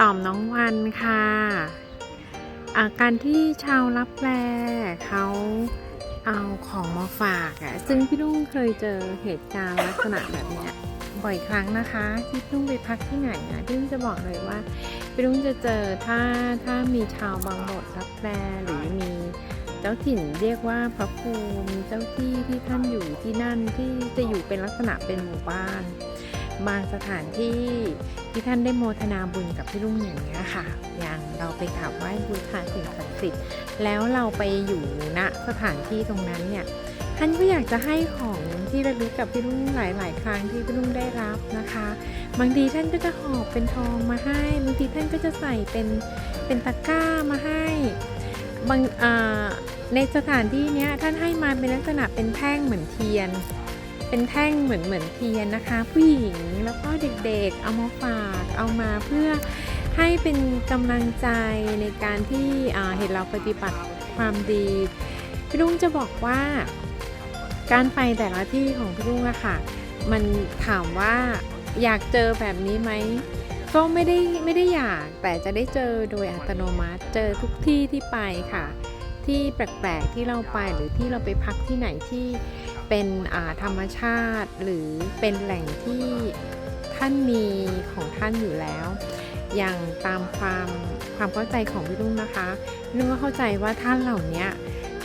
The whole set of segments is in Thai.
ตอมน้องวันค่ะอาการที่ชาวรับแลเขาเอาของมาฝากอะ่ะซึ่งพี่ลุงเคยเจอเหตุการณ์ลักษณะแบบเนี้ยบ่อยครั้งนะคะที่พี่ลุงไปพักที่ไหนอะพี่ลุงจะบอกเลยว่าพี่ลุงจะเจอถ้าถ้ามีชาวบางบทรับแลหรือมีเจ้าถิ่นเรียกว่าพระภูมิเจ้าที่ที่ท่านอยู่ที่นั่นที่จะอยู่เป็นลักษณะเป็นหมู่บ้าน บางสถานที่ ที่ท่านได้โมทนาบุญกับพี่ลุงอย่างนี้ยค่ะ อย่างเราไปกราบไหว้บูชาสิ่งศักดิ์สิทธิ์แล้วเราไปอยู่ณสถานที่ตรงนั้นเนี่ยท่านก็อยากจะให้ของที่ระลึกกับพี่ลุงหลาย ๆ ครั้งที่พี่ลุงได้รับนะคะ บางทีท่านก็จะหอบเป็นทองมาให้ บางทีท่านก็จะใส่เป็นเป็นตะกร้ามาให้บางในสถานที่เนี้ยท่านให้มาเป็นลักษณะเป็นแท่งเหมือนเทียน เป็นแท่งเหมือนเหมือนเทียนนะคะ ผู้หญิงแล้วก็เด็กๆเอามาฝากเอามาเพื่อให้เป็นกำลังใจในการที่เห็นเราปฏิบัติความดีพี่ลุงจะบอกว่า การไปแต่ละที่ของพี่ลุงอะค่ะ มันถามว่าอยากเจอแบบนี้ไหมก็ไม่ได้ไม่ได้อยากแต่จะได้เจอโดยอัตโนมัติเจอทุกที่ที่ไปค่ะ ที่แปลกๆที่เราไปหรือที่เราไปพักที่ไหนที่ เป็นธรรมชาติหรือเป็นแหล่งที่ท่านมีของท่านอยู่แล้ว อย่างตามความความเข้าใจของพี่ลุงนะคะพี่ลุงก็เข้าใจว่าท่านเหล่านี้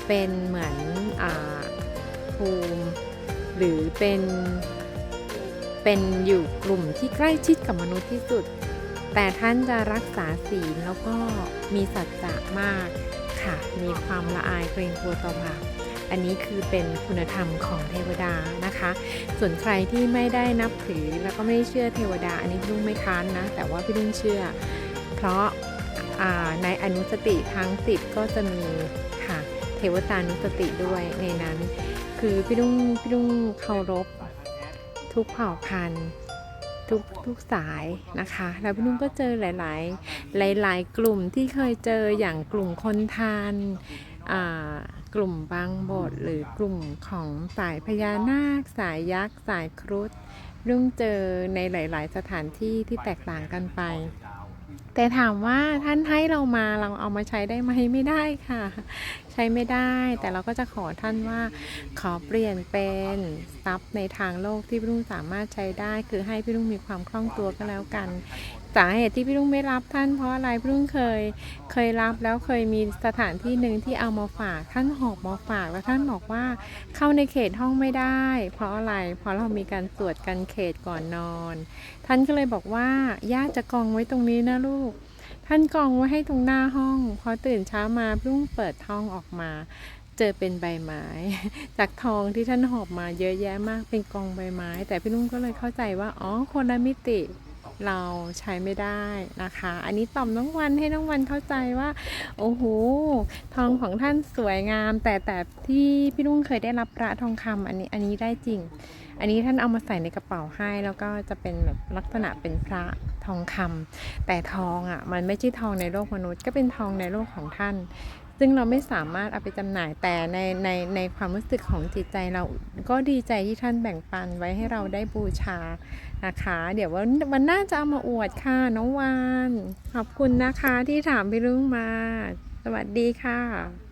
เป็นเหมือนอภูมิหรือเป็นเป็นอยู่กลุ่มที่ใกล้ชิดกับมนุษย์ที่สุด แต่ท่านจะรักษาศีลแล้วก็มีสัจจะมากค่ะ มีความละอายเกรงกลัวต่อบาป อันนี้คือเป็นคุณธรรมของเทวดานะคะ ส่วนใครที่ไม่ได้นับถือแล้วก็ไม่ได้เชื่อเทวดา อันนี้พี่ลุงไม่ค้านนะ แต่ว่าพี่ลุงเชื่อ เพราะาในอนุสติทั้งสิบก็จะมีค่ะเทวตานุสติด้วยในนั้น คือพี่ลุงพี่ลุงเคารพทุกเผ่าพันธุ์ทุกทุกสายนะคะ แล้วพี่นุ่งก็เจอหลาย ๆ หลาย ๆ กลุ่มที่เคยเจออย่างกลุ่มคนทาน กลุ่มบางบทหรือกลุ่มของสายพญานาค สายยักษ์ สายครุฑรุ่งเจอในหลาย ๆ สถานที่ที่แตกต่างกันไป แต่ถามว่าท่านให้เรามาเราเอามาใช้ได้ไหมไม่ได้ค่ะ ใช้ไม่ได้ แต่เราก็จะขอท่านว่า ขอเปลี่ยนเป็นทรัพย์ในทางโลกที่พี่ลุงสามารถใช้ได้ คือให้พี่ลุงมีความคล่องตัวก็แล้วกัน สาเหตุที่พี่ลุงไม่รับท่านเพราะอะไรพี่ลุงเคยเคยรับแล้วเคยมีสถานที่หนึ่งที่เอามาฝากท่านหอบมาฝากแล้วท่านบอกว่าเข้าในเขตห้องไม่ได้ เพราะอะไร เพราะเรามีการตรวจกันเขตก่อนนอน ท่านก็เลยบอกว่าญาติจะกองไว้ตรงนี้นะลูก ท่านกองไว้ให้ตรงหน้าห้อง พอตื่นเช้ามาพี่ลุงเปิดห้องออกมาเจอเป็นใบไม้ จากทองที่ท่านหอบมาเยอะแยะมากเป็นกองใบไม้ แต่พี่ลุงก็เลยเข้าใจว่า อ๋อคนละมิติ เราใช้ไม่ได้นะคะ อันนี้ต่อมน้องวันให้น้องวันเข้าใจว่า โอ้โห ทองของท่านสวยงาม แต่แต่ที่พี่ลุงเคยได้รับพระทองคำอันนี้อันนี้ได้จริง อันนี้ท่านเอามาใส่ในกระเป๋าให้ แล้วก็จะเป็นแบบลักษณะเป็นพระทองคำแต่ทองอะมันไม่ใช่ทองในโลกมนุษย์ ก็เป็นทองในโลกของท่าน ซึ่งเราไม่สามารถเอาไปจำหน่ายแต่ในในในความรู้สึกของจิตใจเราก็ดีใจที่ท่านแบ่งปันไว้ให้เราได้บูชานะคะ เดี๋ยววันวันหน้าจะเอามาอวดค่ะน้องวาน ขอบคุณนะคะที่ถามพี่ลุงมา สวัสดีค่ะ